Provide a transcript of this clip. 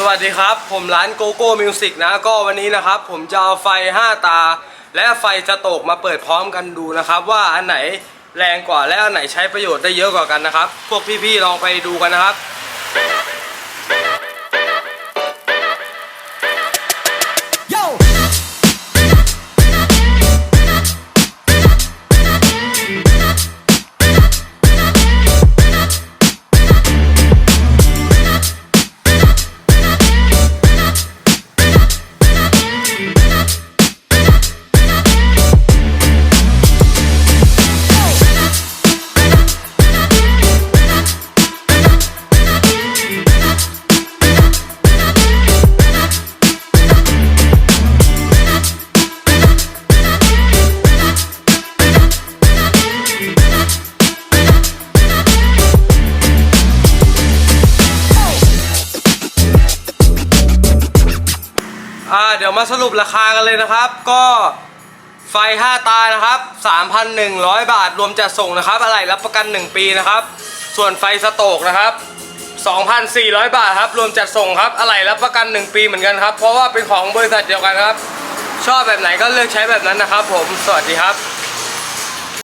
สวัสดีครับ ผมร้านโกโก้มิวสิกนะก็วันนี้นะครับ ผมจะเอาไฟ 5 ตา และไฟสโตกมาเปิดพร้อมกันดูนะครับ ว่าอันไหนแรงกว่าและอันไหนใช้ประโยชน์ได้เยอะกว่ากันนะครับ พวกพี่ๆลองไปดูกันนะครับ อ่าเดี๋ยวมาสรุปราคากันเลยนะครับ ก็ไฟ 5 ตานะครับ 3,100 บาทรวมจัดส่งนะครับอะไรรับประกัน 1 ปีนะครับ ส่วนไฟสโตกนะครับ 2,400 บาทครับรวมจัดส่งครับอะไรรับประกัน 1 ปีเหมือนกันครับ เพราะว่าเป็นของบริษัทเดียวกันครับ ชอบแบบไหนก็เลือกใช้แบบนั้นนะครับ ผมสวัสดีครับ